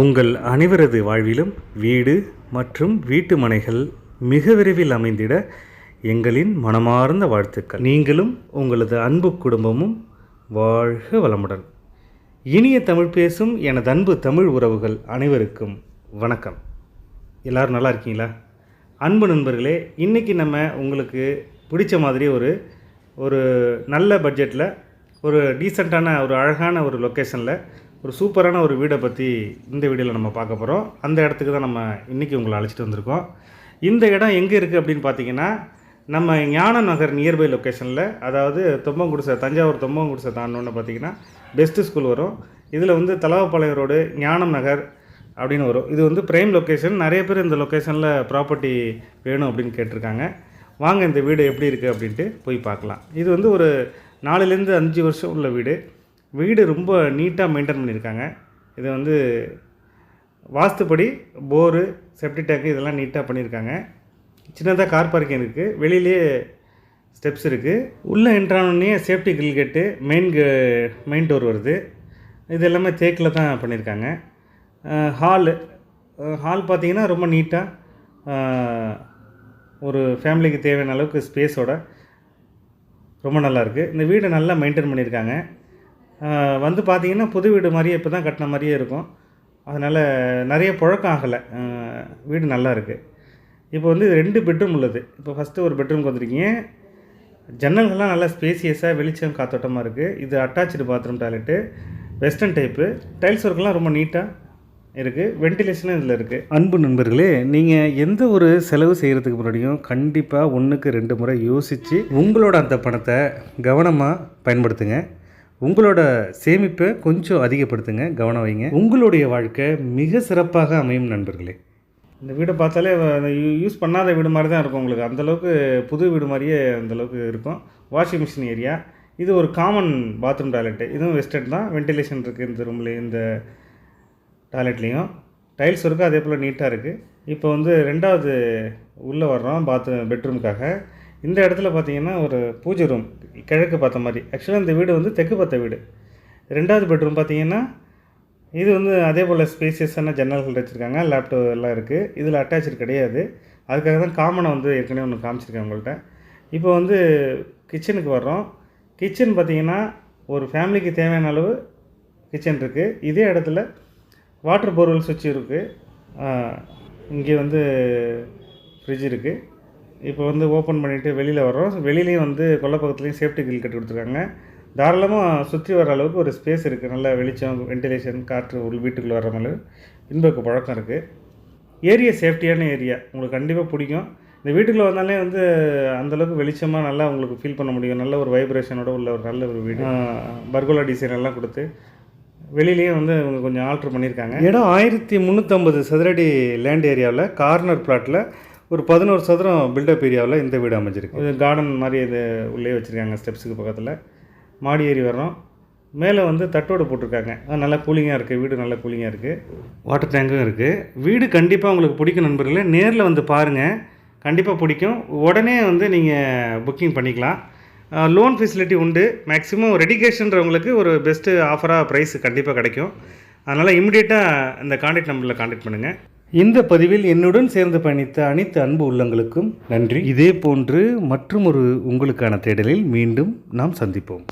உங்கள் அனைவரது வாழ்விலும் வீடு மற்றும் வீட்டு மனைகள் மிக விரைவில் அமைந்திட எங்களின் மனமார்ந்த வாழ்த்துக்கள். நீங்களும் உங்களது அன்பு குடும்பமும் வாழ்க வளமுடன். இனிய தமிழ் பேசும் எனது அன்பு தமிழ் உறவுகள் அனைவருக்கும் வணக்கம். எல்லாரும் நல்லா இருக்கீங்களா? அன்பு நண்பர்களே இன்றைக்கி நம்ம உங்களுக்கு பிடிச்ச மாதிரி ஒரு ஒரு நல்ல பட்ஜெட்டில் ஒரு டீசெண்டான ஒரு அழகான ஒரு லொக்கேஷனில் ஒரு சூப்பரான ஒரு வீடை பற்றி இந்த வீடியோவில் நம்ம பார்க்க போகிறோம் அந்த இடத்துக்கு தான் நம்ம இன்றைக்கி உங்களை அழைச்சிட்டு வந்திருக்கோம். இந்த இடம் எங்கே இருக்குது அப்படின்னு பார்த்தீங்கன்னா நம்ம ஞான நகர் நியர்பை லொக்கேஷனில் அதாவது தொம்பங்குடிசை தஞ்சாவூர் தொம்பங்குடிசை தாண்டோன்னு பார்த்தீங்கன்னா பெஸ்ட்டு ஸ்கூல் வரும். இதில் வந்து தலாவப்பாளையம் ரோடு ஞானம் நகர் அப்படின்னு வரும். இது வந்து பிரைம் லொக்கேஷன் நிறைய பேர் இந்த லொக்கேஷனில் ப்ராப்பர்ட்டி வேணும் அப்படின்னு கேட்டிருக்காங்க. வாங்க இந்த வீடு எப்படி இருக்குது அப்படின்ட்டு போய் பார்க்கலாம். இது வந்து ஒரு நாலுலேருந்து அஞ்சு வருஷம் உள்ள வீடு. வீடு ரொம்ப நீட்டாக மெயின்டைன் பண்ணியிருக்காங்க. இது வந்து வாஸ்துப்படி போரு செப்டி டேங்க் இதெல்லாம் நீட்டாக பண்ணியிருக்காங்க. சின்னதாக கார் பார்க்கிங் இருக்குது வெளியிலே ஸ்டெப்ஸ் இருக்குது உள்ளே என்ட்ரானோடனே safety grill gate main main door வருது. இது எல்லாமே தேக்கில் தான் பண்ணியிருக்காங்க. ஹாலு ஹால் பார்த்திங்கன்னா ரொம்ப நீட்டாக ஒரு ஃபேமிலிக்கு தேவையான அளவுக்கு ஸ்பேஸோட ரொம்ப நல்லா இருக்குது இந்த வீடு நல்லா மெயின்டைன் பண்ணியிருக்காங்க. வந்து பார்த்தீங்கன்னா புது வீடு மாதிரியே இப்போ தான் கட்டின மாதிரியே இருக்கும். அதனால் நிறைய புழக்கம் ஆகலை. வீடு நல்லா இருக்குது இப்போ வந்து இது ரெண்டு பெட்ரூம் உள்ளது. இப்போ ஃபஸ்ட்டு ஒரு பெட்ரூம்க்கு வந்துருக்கீங்க. ஜன்னல்கள்லாம் நல்லா ஸ்பேசியஸாக வெளிச்சம் காத்தோட்டமாக இருக்குது இது attach bathroom toilet western type tiles ஒர்க்லாம் ரொம்ப நீட்டாக இருக்குது வென்டிலேஷனும் இதில் இருக்குது அன்பு நண்பர்களே நீங்கள் எந்த ஒரு செலவு செய்கிறதுக்கு முன்னாடியும் கண்டிப்பாக ஒன்றுக்கு ரெண்டு முறை யோசித்து உங்களோட அந்த பணத்தை கவனமாக பயன்படுத்துங்க. உங்களோட சேமிப்பை கொஞ்சம் அதிகப்படுத்துங்க கவனம் வைங்க. உங்களுடைய வாழ்க்கை மிக சிறப்பாக அமையும் நண்பர்களே. இந்த வீடை பார்த்தாலே யூஸ் பண்ணாத வீடு மாதிரி தான் இருக்கும் உங்களுக்கு. அந்தளவுக்கு புது வீடு மாதிரியே அந்தளவுக்கு இருக்கும். Washing machine area. இது ஒரு காமன் பாத்ரூம் டாய்லெட்டு இதுவும் வெஸ்டர்ன் தான். வென்டிலேஷன் இருக்குது இந்த ரூம்லேயே இந்த டாய்லெட்லேயும் டைல்ஸ் இருக்குது அதே போல் நீட்டாக இருக்குது இப்போ வந்து ரெண்டாவது உள்ளே வர்றோம் பாத்ரூம் பெட்ரூமுக்காக இந்த இடத்துல பார்த்தீங்கன்னா ஒரு பூஜை ரூம் கிழக்கு பார்த்த மாதிரி. ஆக்சுவலாக இந்த வீடு வந்து தெற்கு பார்த்த வீடு. ரெண்டாவது பெட்ரூம் பார்த்தீங்கன்னா இது வந்து அதே போல் ஸ்பேசியஸான ஜன்னல்கள் வச்சுருக்காங்க. லேப்டாப் எல்லாம் இருக்குது இதில் அட்டாச்சு கிடையாது. அதுக்காக தான் காமனை வந்து ஏற்கனவே ஒன்று காமிச்சிருக்கேன் உங்கள்கிட்ட இப்போ வந்து கிச்சனுக்கு வர்றோம். கிச்சன் பார்த்தீங்கன்னா ஒரு ஃபேமிலிக்கு தேவையான அளவு கிச்சன் இருக்குது இதே இடத்துல வாட்டர் போர்வெல் சுவிட்ச் இருக்குது இங்கே வந்து ஃப்ரிட்ஜ் இருக்குது இப்போ வந்து ஓப்பன் பண்ணிவிட்டு வெளியில் வர்றோம். வெளியிலையும் வந்து கொல்லை பக்கத்துலேயும் சேஃப்டி கில் கட்டி கொடுத்துருக்காங்க. தாராளமாக சுற்றி வர அளவுக்கு ஒரு ஸ்பேஸ் இருக்குது நல்ல வெளிச்சம் வென்டிலேஷன் காற்று உள் வீட்டுக்குள்ளே வர மாதிரி. பின்பக்க பழக்கம் இருக்குது ஏரியா சேஃப்டியான ஏரியா உங்களுக்கு கண்டிப்பாக பிடிக்கும். இந்த வீட்டுக்குள்ளே வந்தாலே வந்து அந்தளவுக்கு வெளிச்சமாக நல்லா உங்களுக்கு ஃபீல் பண்ண முடியும். நல்ல ஒரு வைப்ரேஷனோட உள்ள ஒரு நல்ல ஒரு வீடு. பர்கோலா டிசைன் எல்லாம் கொடுத்து வெளியிலேயே வந்து இவங்க கொஞ்சம் ஆல்ட்ரு பண்ணியிருக்காங்க. இடம் ஆயிரத்தி முந்நூற்றம்பது சதுரடி லேண்ட் ஏரியாவில் கார்னர் பிளாட்டில் ஒரு பதினோரு சதுரம் பில்டப் ஏரியாவில் இந்த வீடு அமைஞ்சிருக்கு. இது கார்டன் மாதிரி இது உள்ளே வச்சுருக்காங்க ஸ்டெப்ஸுக்கு பக்கத்தில். மாடி ஏறி வர்றோம் மேலே வந்து தட்டோடு போட்டிருக்காங்க. அது நல்லா கூலிங்காக இருக்குது வீடு நல்லா கூலிங்காக இருக்குது வாட்டர் டேங்கும் இருக்குது வீடு கண்டிப்பாக உங்களுக்கு பிடிக்கும் நண்பர்களே. நேரில் வந்து பாருங்கள் கண்டிப்பாக பிடிக்கும். உடனே வந்து நீங்கள் புக்கிங் பண்ணிக்கலாம். லோன் ஃபெசிலிட்டி உண்டு. மேக்ஸிமம் ரெடிகேஷன்றவங்களுக்கு ஒரு பெஸ்ட்டு ஆஃபராக ப்ரைஸ் கண்டிப்பாக கிடைக்கும். அதனால் இமிடியேட்டாக இந்த காண்டாக்ட் நம்பரில் காண்டாக்ட் பண்ணுங்கள் இந்த பதிவில் என்னுடன் சேர்ந்து பயணித்த அனைத்து அன்பு உள்ளங்களுக்கும் நன்றி. இதே போன்று மற்றும் ஒரு உங்களுக்கான தேடலில் மீண்டும் நாம் சந்திப்போம்.